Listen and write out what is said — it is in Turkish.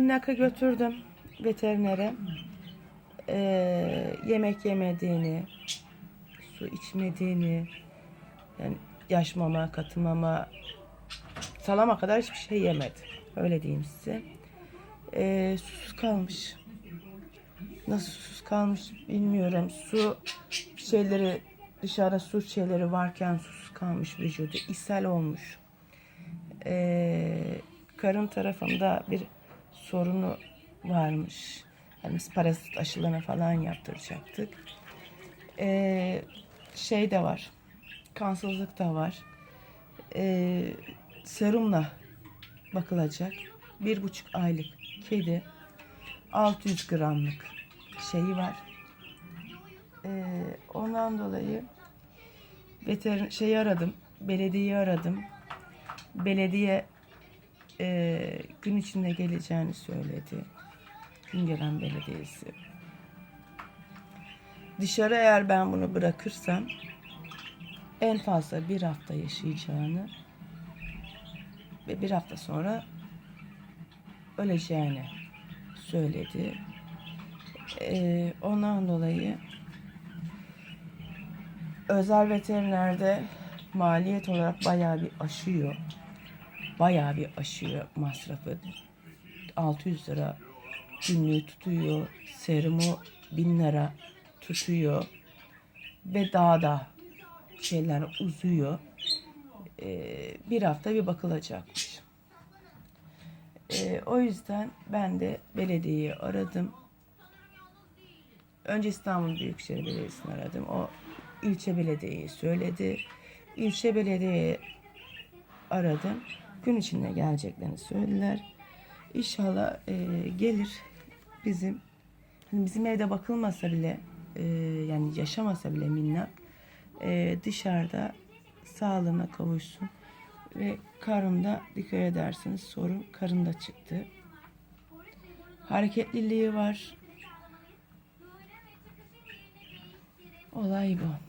Minnak'ı götürdüm veterinere. Ee, yemek yemediğini, su içmediğini, yani yaş mama, katı mama, salama kadar hiçbir şey yemedi. Öyle diyeyim size. Ee, susuz kalmış. Nasıl susuz kalmış bilmiyorum. Su şeyleri dışarıda su şeyleri varken susuz kalmış vücudu. ishal olmuş. Ee, karın tarafında bir sorunu varmış. Yani biz parazit aşılarını falan yaptıracaktık. Ee, şey de var. Kansızlık da var. Ee, serumla bakılacak. Bir buçuk aylık kedi 600 gramlık şeyi var. Ee, ondan dolayı veterin şeyi aradım. Belediyeyi aradım. Belediye e, gün içinde geleceğini söyledi. Güngören Belediyesi. Dışarı eğer ben bunu bırakırsam en fazla bir hafta yaşayacağını ve bir hafta sonra öleceğini söyledi. Ee, ondan dolayı özel veterinerde maliyet olarak bayağı bir aşıyor. Bayağı bir aşıyor masrafı. 600 lira günlüğü tutuyor. Serumu 1000 lira tutuyor. Ve daha da şeyler uzuyor. Ee, bir hafta bir bakılacakmış. Ee, o yüzden ben de belediyeyi aradım. Önce İstanbul Büyükşehir Belediyesi'ni aradım. O ilçe belediyeyi söyledi. İlçe belediye aradım. Gün içinde geleceklerini söylediler. İnşallah e, gelir bizim hani bizim evde bakılmasa bile e, yani yaşamasa bile minnak e, dışarıda sağlığına kavuşsun ve karında dikkat ederseniz sorun karında çıktı. Hareketliliği var. Olay bu.